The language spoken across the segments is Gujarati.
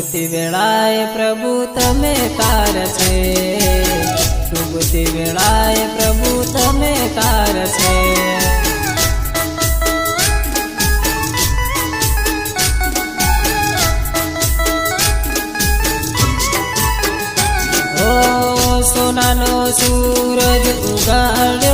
ડૂબતી વેળાએ પ્રભુ તમે કાર છે. ડૂબતી વેળાએ પ્રભુ તમે કાર છે. ઓ સોનાનો સૂરજ ઉગાડ્યો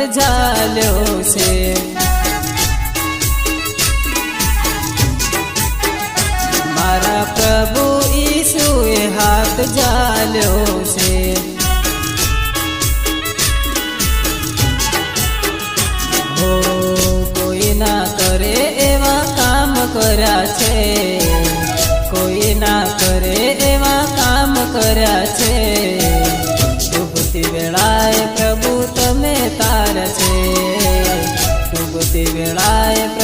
હાથ જાલ્યો છે. મારા પ્રભુ ઈશુએ હાથ જાલ્યો છે. કોઈ ના કરે એવા કામ કર્યા છે. કોઈ ના કરે એવા કામ કર્યા છે. ડૂબતી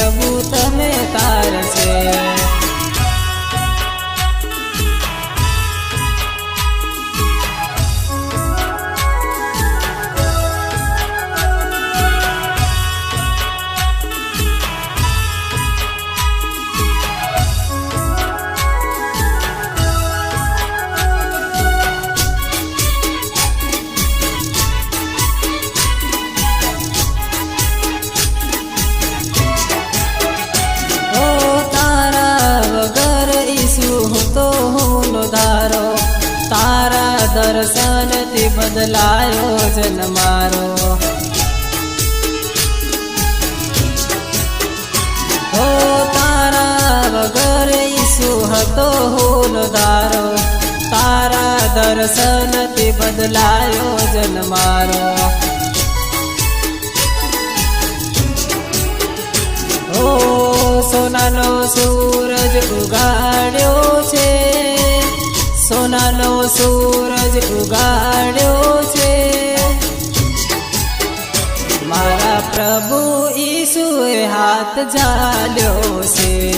દર્શનથી બદલાયો જન મારો. હો, તારા વગર ઈસુ હતો હું દારો. તારા દર્શનથી બદલાયો જન મારો. ઓ સોનાનો સૂરજ ઉગાડ્યો ઉગાડ્યો છે. મારા પ્રભુ ઈસુએ હાથ ઝાલ્યો છે.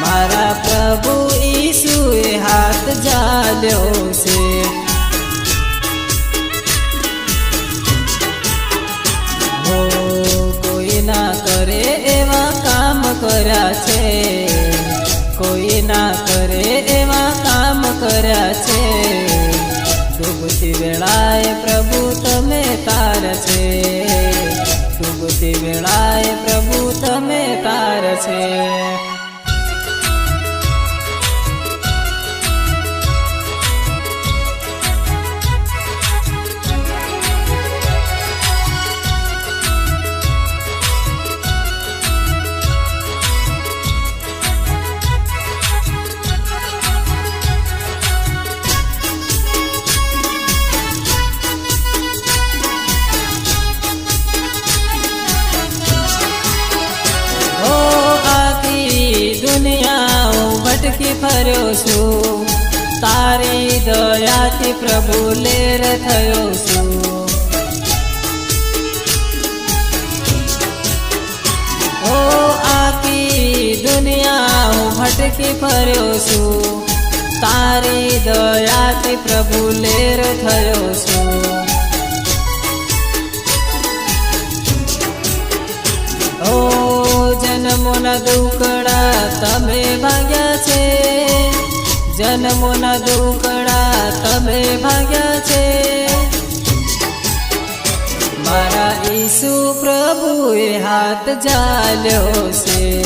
મારા પ્રભુ ઈસુએ હાથ ઝાલ્યો છે. કોઈ ના કરે એવા કામ કર્યા છે. તાર ભટકી ફર્યો છું. તારી દયાથી પ્રભુ લેર થયો છું. ઓ, આખી દુનિયા હું ભટકી ફર્યો છું. તારી દયાથી પ્રભુ લેર થયો છું. જન્મોના દુકડા તમે ભાગ્યા છે. જન્મોના દુકડા તમે ભાગ્યા છે. મારા ઈસુ પ્રભુએ હાથ ઝાલ્યો છે.